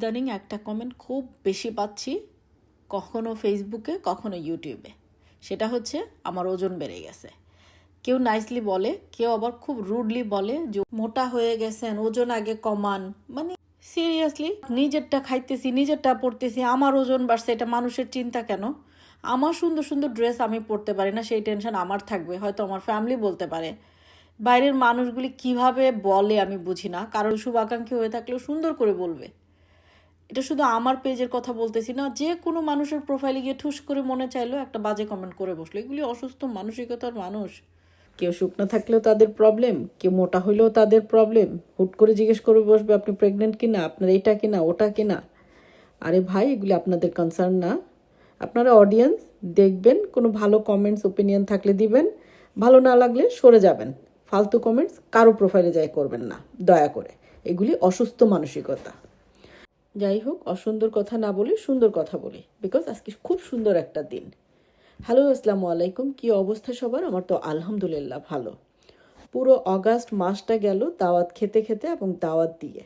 ইদানিং একটা কমেন্ট খুব বেশি পাচ্ছি কখনো ফেসবুকে কখনো ইউটিউবে সেটা হচ্ছে আমার ওজন বেড়ে গেছে। কেউ নাইসলি বলে, কেউ আবার খুব রুডলি বলে যে মোটা হয়ে গেছেন, ওজন আগে কমান। মানে সিরিয়াসলি নিজেরটা খাইতেছি, নিজেরটা পড়তেছি আমার ওজন বাড়ছে, এটা মানুষের চিন্তা কেন? আমার সুন্দর সুন্দর ড্রেস আমি পরতে পারি না, সেই টেনশন আমার থাকবে, হয়তো আমার ফ্যামিলি বলতে পারে। বাইরের মানুষগুলি কীভাবে বলে আমি বুঝি না। কারণ শুভাকাঙ্ক্ষী হয়ে থাকলেও সুন্দর করে বলবে। এটা শুধু আমার পেজের কথা বলতেছি না, যে কোনো মানুষের প্রোফাইলে গিয়ে ঠুস করে মনে চাইলো একটা বাজে কমেন্ট করে বসল। এগুলি অসুস্থ মানসিকতার মানুষ। কেউ শুকনো থাকলেও তাদের প্রবলেম কেউ মোটা হইলেও তাদের প্রবলেম হুট করে জিজ্ঞেস করে বসবে, আপনি প্রেগনেন্ট কিনা? আপনার এটা কিনা? ওটা কিনা? আরে ভাই, এগুলি আপনাদের কনসার্ন না। আপনারা অডিয়েন্স দেখবেন, কোনো ভালো কমেন্টস ওপিনিয়ন থাকলে দিবেন। ভালো না লাগলে সরে যাবেন। ফালতু কমেন্টস কারও প্রোফাইলে যাই করবেন না, দয়া করে। এগুলি অসুস্থ মানসিকতা। যাই হোক, অসুন্দর কথা না বলে সুন্দর কথা বলি বিকজ আজকে খুব সুন্দর একটা দিন। হ্যালো আসসালামু আলাইকুম, কি অবস্থা সবার? আমার তো আলহামদুলিল্লাহ ভালো। পুরো অগাস্ট মাসটা গেল দাওয়াত খেতে খেতে এবং দাওয়াত দিয়ে।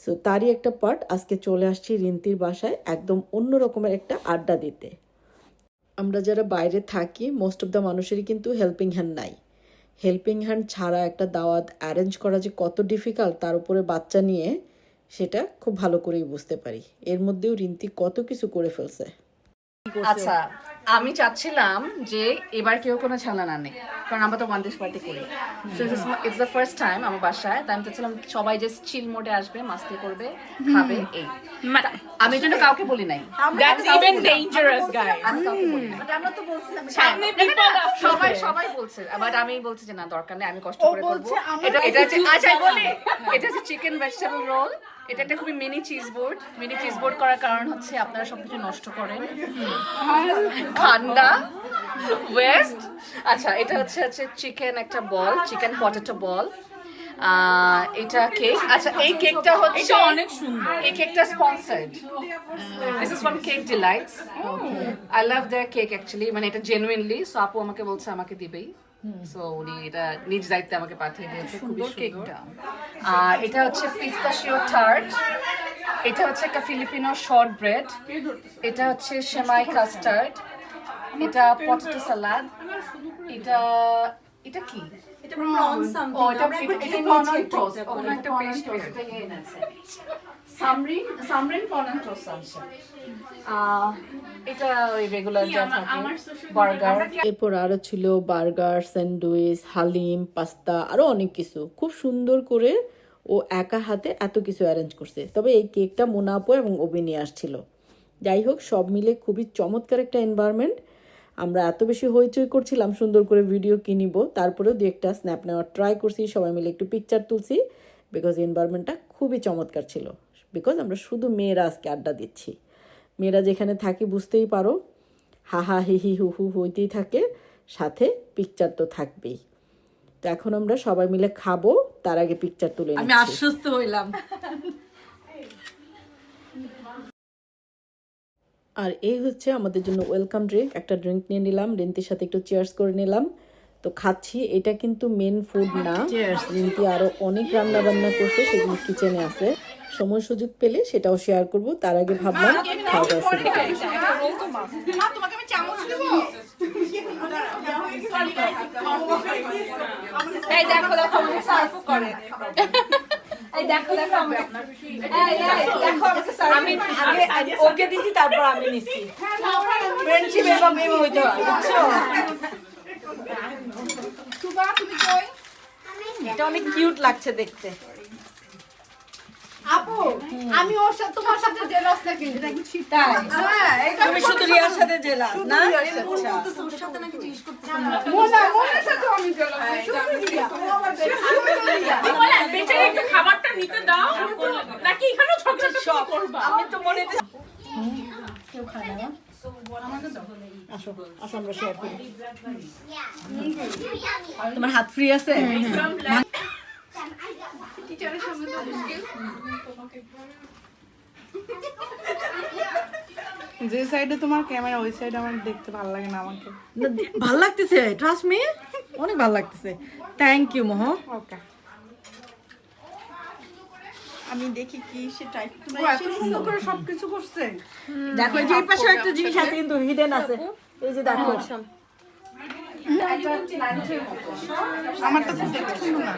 সো তারই একটা পার্ট আজকে চলে আসছি রিন্তির বাসায় একদম অন্য রকমের একটা আড্ডা দিতে। আমরা যারা বাইরে থাকি মোস্ট অফ দ্য মানুষেরই কিন্তু হেল্পিং হ্যান্ড নাই। হেল্পিং হ্যান্ড ছাড়া একটা দাওয়াত অ্যারেঞ্জ করা যে কত ডিফিকাল্ট তার উপরে বাচ্চা নিয়ে সেটা খুব ভালো করেই বুঝতে পারি। এর মধ্যেও রিন্তি কত কিছু করে ফেলছে। আচ্ছা আমি চাচ্ছিলাম যে এবার কেউ কোনো ছানা না নেই কারণ আমরা তো ওয়ান ডিশ পার্টি করি। ইটস দ্য ফার্স্ট টাইম আমার বাসায় তাই আমি চাচ্ছিলাম সবাই যে চিল মোডে আসবে মাস্তি করবে খাবে এই। আমি জন্য কাউকে বলি নাই। That's even dangerous, guys. আমি আমরা তো বলছিলাম সামনে বিপদ সবাই সবাই বলছে। বাট আমি বলছি যে না দরকার নেই আমি কষ্ট করে করব। এটা এটা আচ্ছা বলি। এটা হচ্ছে চিকেন ভেজিটেবল রোল এটা একটা খুবই mini cheese board mini cheese board করার কারণ হচ্ছে আপনারা সবকিছু নষ্ট করেন। ঠান্ডা ওয়েস্ট আচ্ছা এটা হচ্ছে হচ্ছে চিকেন একটা বল চিকেন পটেটো বল এটা কেক আচ্ছা এই কেকটা হচ্ছে অনেক সুন্দর। এই কেকটা sponsored this is from cake delights I love their cake actually মানে এটা জেনুইনলি সো আপু আমাকে বলছে আমাকে দিবেই। সো উনি এটা নিজ দায়িত্বে আমাকে পাঠিয়ে দিয়েছে খুবই সুন্দর। কেকটা। আর এটা হচ্ছে পিস্তাশিও টার্ট। এটা হচ্ছে একটা ফিলিপিনো শর্ট ব্রেড। এটা হচ্ছে সেমাই কাস্টার্ড। এটা পটেটো সালাদ। এটা এটা কি? এটা something, ও এটা toast এটা, কোনো একটা পেস্ট এটা এনেছে Samreen Samreen prawn and toast আছে আহ, এটা ওই রেগুলার যা থাকে বার্গার এরপর আরও ছিল বার্গার স্যান্ডউইচ হালিম পাস্তা আরও অনেক কিছু। খুব সুন্দর করে ও একা হাতে এত কিছু অ্যারেঞ্জ করছে। তবে এই কেকটা মোনাপো এবং ওবি নিয়ে আসছিল। যাই হোক সব মিলে খুবই চমৎকার একটা এনভায়রনমেন্ট আমরা এত বেশি হইচই করছিলাম সুন্দর করে ভিডিও কিনিব তারপরেও দু একটা স্ন্যাপ নেওয়ার ট্রাই করছি সবাই মিলে একটু পিকচার তুলছি বিকজ এনভায়রনমেন্টটা খুবই চমৎকার ছিল। বিকজ আমরা শুধু মেয়েরা আজকে আড্ডা দিচ্ছি। মেয়েরা যেখানে থাকি বুঝতেই পারো হা হা হি হি হু হু হইতেই থাকে সাথে পিকচার তো থাকবেই। তো এখন আমরা সবাই মিলে খাব তার আগে পিকচার তুলে আমি আশ্বস্ত হইলাম। আর এই হচ্ছে আমাদের জন্য ওয়েলকাম ড্রিঙ্ক একটা ড্রিঙ্ক নিয়ে নিলাম রিন্তির সাথে একটু চেয়ার্স করে নিলাম। তো খাচ্ছি এটা কিন্তু মেন ফুড না। রিন্তি আরও অনেক রান্না বান্না করছে সেগুলো কিচেনে আছে। সময় সুযোগ পেলে সেটাও শেয়ার করব। তার আগে ভাবলাম খাওয়া দাওয়া শুরু করি। তোমাকে আমি চামচ দেব? এই দেখো দেখো আমাকে সার্ভ করে। এই দেখো দেখো আমাকে এই এই দেখো আমাকে সার্ভ আমি আগে ওকে দিছি তারপর আমি নিছি ফ্রেন্ডশিপ এবং প্রেম হইতে হয় এটা অনেক কিউট লাগছে দেখতে। আপু আমি ওর সাথে তোমার সাথে জেলাস নাকি? এটা কি ঠিক তাই হ্যাঁ তুমি শুধু রিয়ার সাথে জেলাস না? মোনা মোনার সাথে আমি জেলাস বেচারি একটু খাবারটা নিতে দাও। নাকি এখানে ঝগড়াটা করবা? আমি তো মনে তোমার হাত ফ্রি আছে? যে সাইডে তোমার ক্যামেরা ওই সাইডে আমার দেখতে ভালো লাগে না আমাকে। ভালো লাগতেছে ট্রাস্ট মি অনেক ভালো লাগতেছে। থ্যাংক ইউ মোহ। ওকে আমি দেখি কি সে ট্রাই ও এত সুন্দর করে সবকিছু করছে। দেখো যে এই পাশে একটা জিনিস আছে কিন্তু হিডেন আছে। এই যে দেখো। আমারটা তো খুব না।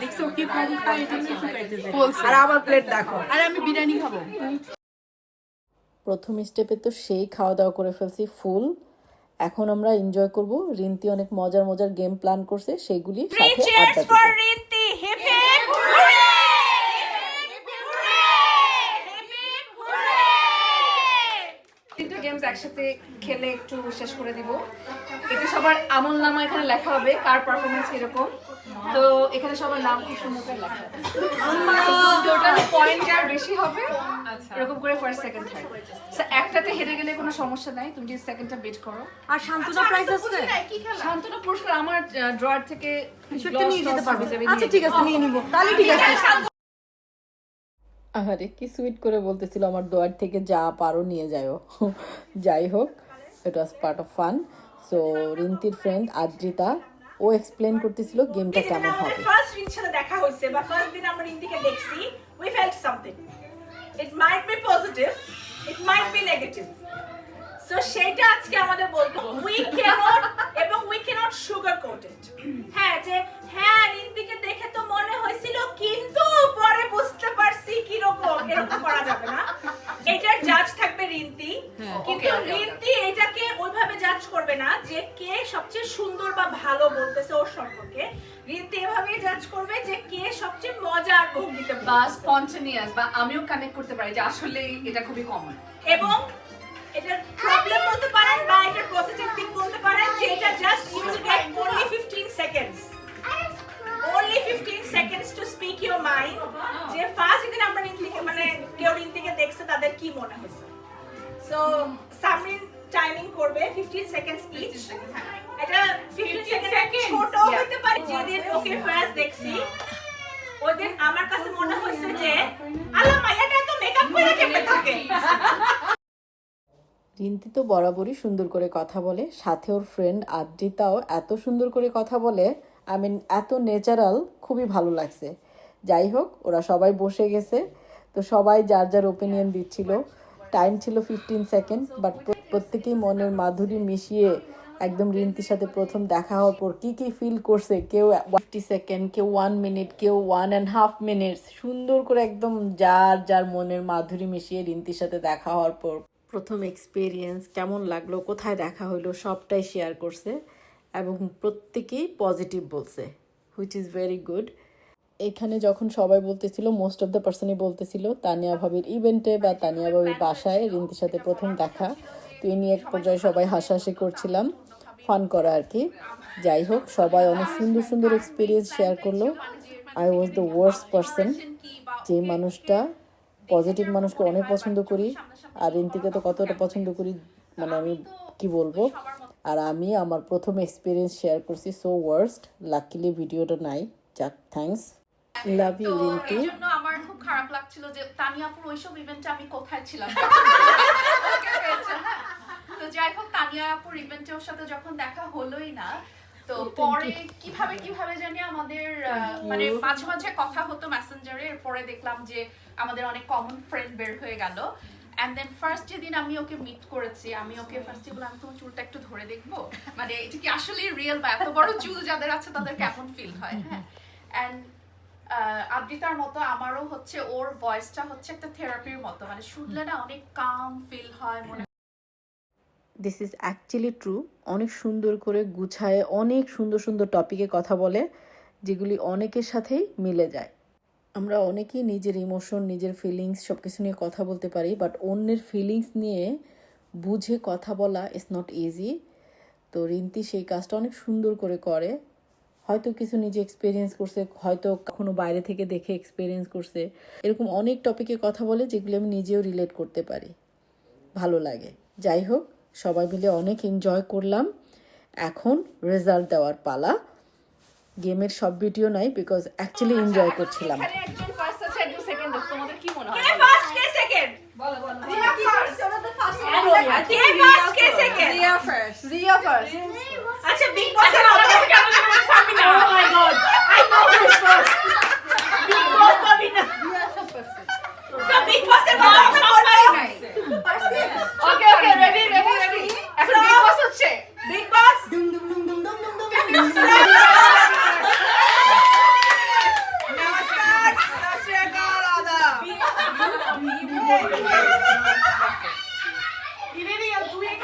দেখছ কি কম খায় এটা নিয়ে শুকাইতেছে আর আবার প্লেট দেখো। আর আমি বিরিয়ানি খাব। প্রথম স্টেপে তো সেই খাওয়া দাওয়া করে ফেলছি ফুল এখন আমরা এনজয় করব। রিন্তি অনেক মজার মজার গেম প্ল্যান করছে সেগুলি সাথে আড্ডা একসাথে খেলে একটু শেষ করে দিব। এটা সবার আমল নামা এখানে লেখা হবে কার পারফরমেন্স কীরকম। তো এখানে সবার নাম খুব সুন্দর করে লেখা। টোটাল পয়েন্ট যার বেশি হবে এরকম করে ফার্স্ট সেকেন্ড থার্ড একটাতে হেরে গেলে কোনো সমস্যা নাই তুমি যদি সেকেন্ডটা বিট করো। আর শান্তনা প্রাইস আছে? শান্তনু পুরস্কার আমার ড্রয়ার থেকে নিয়ে যেতে পারবে। আচ্ছা ঠিক আছে নিয়ে নিব। তাহলে ঠিক আছে। আহারে কি সুইট করে বলতেছিল আমার দোয়ার থেকে যা পারো নিয়ে যাও যাই হোক it was part of fun so রিন্তির friend Adrita ও এক্সপ্লেন করতেছিল গেমটা কেমন হবে। ফার্স্ট রিন্তির সাথে দেখা হয়েছে বা ফার্স্ট দিন আমরা রিন্তিকে দেখছি we felt something it might be positive it might be negative so সেটা আজকে আমাদের বলতো উই ক্যানট এবং উই ক্যানট সুগার কোটেড হ্যাঁ যে হ্যাঁ রিন্তিকে দেখে তো মনে হয়েছিল কিন্তু কি রকম এরকম করা যাবে না। এটার জাজ থাকবে রিন্তি। কিন্তু okay, okay. রিন্তি এটাকে ওইভাবে জাজ করবে না যে কে সবচেয়ে সুন্দর বা ভালো বলতেছে ওর সম্পর্কে। রিন্তি এভাবেই জাজ করবে যে কে সবচেয়ে মজার ভঙ্গিতে বা। স্পন্টেনিয়াস বা আমিও কানেক্ট করতে পারি যে আসলে এটা খুবই কমন এবং এটার প্রবলেম বলতে পারেন বা এটার পজিটিভ দিক বলতে পারেন যে এটা just you get only 15 seconds only 15 your mind যে ফার্স্ট যেদিন আমরা রিন্তিকে মানে কেউ রিন্তিকে দেখছে তাদের কি মনে হয়েছে। সো সামরিন টাইমিং করবে 15 সেকেন্ডস ইচ এটা 15 সেকেন্ড ছোট হতে পারে যেদিন ওকে ফার্স্ট দেখছি। ওই দিন আমার কাছে মনে হয়েছে যে আল্লাহ মাইয়াটা তো মেকআপ করে কেমনে থাকে? রিন্তি তো বরাবরই সুন্দর করে কথা বলে সাথে ওর ফ্রেন্ড আদ্রিতাও এত সুন্দর করে কথা বলে আই মিন এত ন্যাচারাল খুবই ভালো লাগছে। যাই হোক, ওরা সবাই বসে গেছে। তো সবাই যার যার ওপিনিয়ন দিচ্ছিল। টাইম ছিল ফিফটিন সেকেন্ড বাট প্রত্যেকেই মনের মাধুরী মিশিয়ে একদম রিন্তির সাথে প্রথম দেখা হওয়ার পর কী কী ফিল করছে? কেউ ফিফটি সেকেন্ড কেউ ওয়ান মিনিট কেউ ওয়ান অ্যান্ড হাফ মিনিটস সুন্দর করে একদম যার যার মনের মাধুরী মিশিয়ে রিন্তির সাথে দেখা হওয়ার পর প্রথম এক্সপিরিয়েন্স কেমন লাগল, কোথায় দেখা হলো সবটাই শেয়ার করছে এবং প্রত্যেকেই পজিটিভ বলছে হুইচ ইজ ভেরি গুড এখানে যখন সবাই বলতেছিল মোস্ট অফ দ্য পার্সনই বলতেছিল, তানিয়া ভাবির ইভেন্টে বা তানিয়া ভাবির বাসায় রিন্তির সাথে প্রথম দেখা। তো এই নিয়ে এক পর্যায়ে সবাই হাসাহাসি করছিলাম ফান করা আর কি। যাই হোক, সবাই অনেক সুন্দর সুন্দর এক্সপিরিয়েন্স শেয়ার করল। I was the worst person যে মানুষটা পজিটিভ মানুষকে অনেক পছন্দ করি, আর রিন্তিকে তো কতটা পছন্দ করি মানে আমি কি বলব? আর আমি আমার প্রথম এক্সপিরিয়েন্স শেয়ার করছি সো ওয়ার্স্ট লাকিলি ভিডিওটা নাই, যাক থ্যাঙ্কস লাভ ইউ এই জন্য আমার খুব খারাপ লাগছিল যে তানিয়াপুর ওইসব ইভেন্টে আমি কোথায় ছিলাম। তো যাই হোক তানিয়াপুর ইভেন্টে ওর সাথে যখন দেখা হলোই না তো পরে কীভাবে কীভাবে জানি আমাদের মানে মাঝে মাঝে কথা হতো মেসেঞ্জারে পরে দেখলাম যে আমাদের অনেক কমন ফ্রেন্ড বের হয়ে গেল। অ্যান্ড দেন ফার্স্ট যেদিন আমি ওকে মিট করেছি আমি ওকে ফার্স্টে বললাম আমি তোমার চুলটা একটু ধরে দেখব? মানে এটা কি আসলে রিয়েল বা এত বড় চুল যাদের আছে তাদের কেমন ফিল হয়? হ্যাঁ। অ্যান্ড আবৃতার মতো আমারও হচ্ছে ওর ভয়েসটা হচ্ছে একটা থেরাপির মতো। মানে শুনলে না অনেক কাম ফিল হয়, মনে দিস ইজ অ্যাকচুয়ালি ট্রু অনেক সুন্দর করে গুছায়, অনেক সুন্দর সুন্দর টপিকে কথা বলে, যেগুলি অনেকের সাথেই মিলে যায়। আমরা অনেকেই নিজের ইমোশন নিজের ফিলিংস সব কিছু নিয়ে কথা বলতে পারি বাট অন্যের ফিলিংস নিয়ে বুঝে কথা বলা ইজ নট ইজি তো রিন্তি সেই কাজটা অনেক সুন্দর করে করে হয়তো কিছু নিজে এক্সপিরিয়েন্স করছে হয়তো কখনো বাইরে থেকে দেখে এক্সপিরিয়েন্স করছে। এরকম অনেক টপিকে কথা বলে যেগুলো আমি নিজেও রিলেট করতে পারি। ভালো লাগে। যাই হোক সবাই মিলে অনেক এনজয় করলাম। এখন রেজাল্ট দেওয়ার পালা। গেমের সব ভিডিও নাই বিকজ অ্যাকচুয়ালি এনজয় করছিলাম। এখানে pode. Ai, não, mas pode. Big Boss dominando. Também você vai dar uma parceira. Ok, ok, ready, ready, ready. É pra Big Boss ou Che? Big Boss. Dum, dum, dum, dum, dum, dum, dum, dum. Irene, eu doei.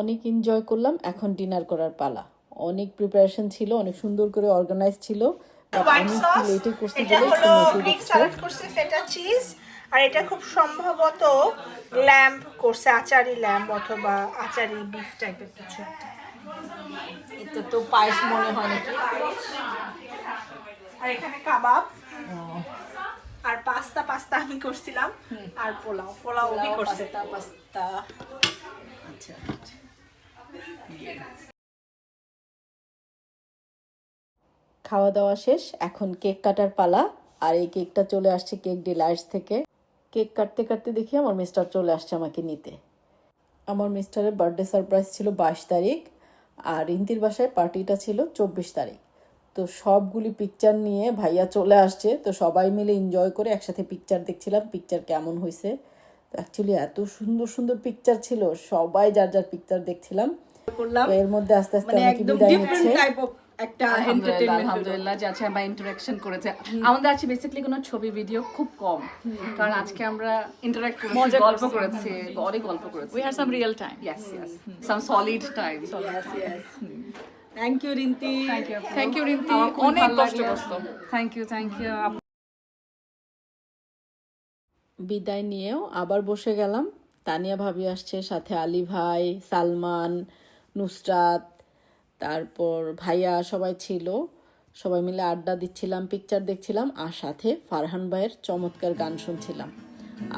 অনেক enjoy করলাম, এখন dinner করার পালা। অনেক preparation ছিল, অনেক সুন্দর করে অর্গানাইজ ছিল। হোয়াইট সস একটু লেটে করছি এটা হলো গ্রিক স্যালাড করছে ফেটা চিজ আর এটা খুব সম্ভবত ল্যাম্প করছে আচারি ল্যাম্প অথবা আচারি বিফ টাইপের কিছু একটা। এটা তো পায়েস মনে হয় নাকি? আর এখানে কাবাব। আর পাস্তা পাস্তা আমি করছিলাম। আর পোলাও পোলাও ওই করছে। Pasta pasta. খাওয়া দাওয়া শেষ। এখন কেক কাটার পালা। আর এই কেকটা চলে আসছে কেক ডিলাইটস থেকে। কেক কাটতে কাটতে দেখি আমার মিস্টার চলে আসছে আমাকে নিতে। আমার মিস্টারের বার্থডে সারপ্রাইজ ছিল বাইশ তারিখ। আর ইন্দির বাসায় পার্টিটা ছিল চব্বিশ তারিখ। তো সবগুলি পিকচার নিয়ে ভাইয়া চলে আসছে। তো সবাই মিলে এনজয় করে একসাথে পিকচার দেখছিলাম। পিকচার কেমন হয়েছে তো অ্যাকচুয়ালি এত সুন্দর সুন্দর পিকচার ছিল। সবাই যার যার পিকচার দেখছিলাম। এর মধ্যে আস্তে আস্তে মানে আমাকে বিদায় নিচ্ছে। একটা আলহামদুলিল্লাহ এন্টারটেইনমেন্ট আলহামদুলিল্লাহ যে আজকে আমরা ইন্টারাকশন করেছে। আমাদের আছে বেসিক্যালি কোনো ছবি ভিডিও খুব কম। কারণ আজকে আমরা ইন্টারাক্ট করেছি মজা গল্প করেছি। অনেক গল্প করেছি। We had some real time yes yes some solid time thank you Rinti thank you Rinti অনেক অনেক কষ্ট কষ্ট থ্যাংক ইউ থ্যাংক ইউ বিদায় নিয়েও আবার বসে গেলাম। তানিয়া ভাবি আসছে সাথে আলী ভাই সালমান নুসরাত তারপর ভাইয়া সবাই ছিল। সবাই মিলে আড্ডা দিচ্ছিলাম পিকচার দেখছিলাম আর সাথে ফারহান ভাইয়ের চমৎকার গান শুনছিলাম।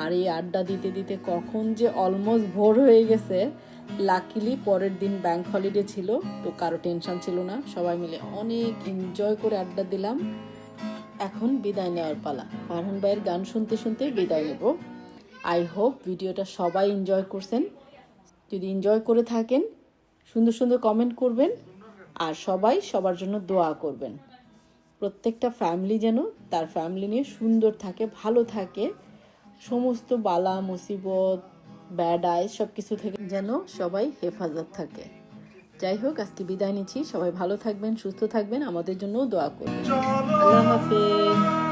আর এই আড্ডা দিতে দিতে কখন যে অলমোস্ট ভোর হয়ে গেছে লাকিলি পরের দিন ব্যাংক হলিডে ছিল, তো কারও টেনশন ছিল না। সবাই মিলে অনেক এনজয় করে আড্ডা দিলাম। এখন বিদায় নেওয়ার পালা। ফারহান ভাইয়ের গান শুনতে শুনতে বিদায় নেব। আই হোপ ভিডিওটা সবাই এনজয় করছেন। যদি এনজয় করে থাকেন, সুন্দর সুন্দর কমেন্ট করবেন। আর সবাই সবার জন্য দোয়া করবেন। প্রত্যেকটা ফ্যামিলি যেন তার ফ্যামিলি নিয়ে সুন্দর থাকে ভালো থাকে। সমস্ত বালা মুসিবত ব্যাড আয় সব কিছু থেকে যেন সবাই হেফাজত থাকে। যাই হোক আজকে বিদায় নিচ্ছি। সবাই ভালো থাকবেন সুস্থ থাকবেন। আমাদের জন্য দোয়া করবেন। আল্লাহ হাফেজ।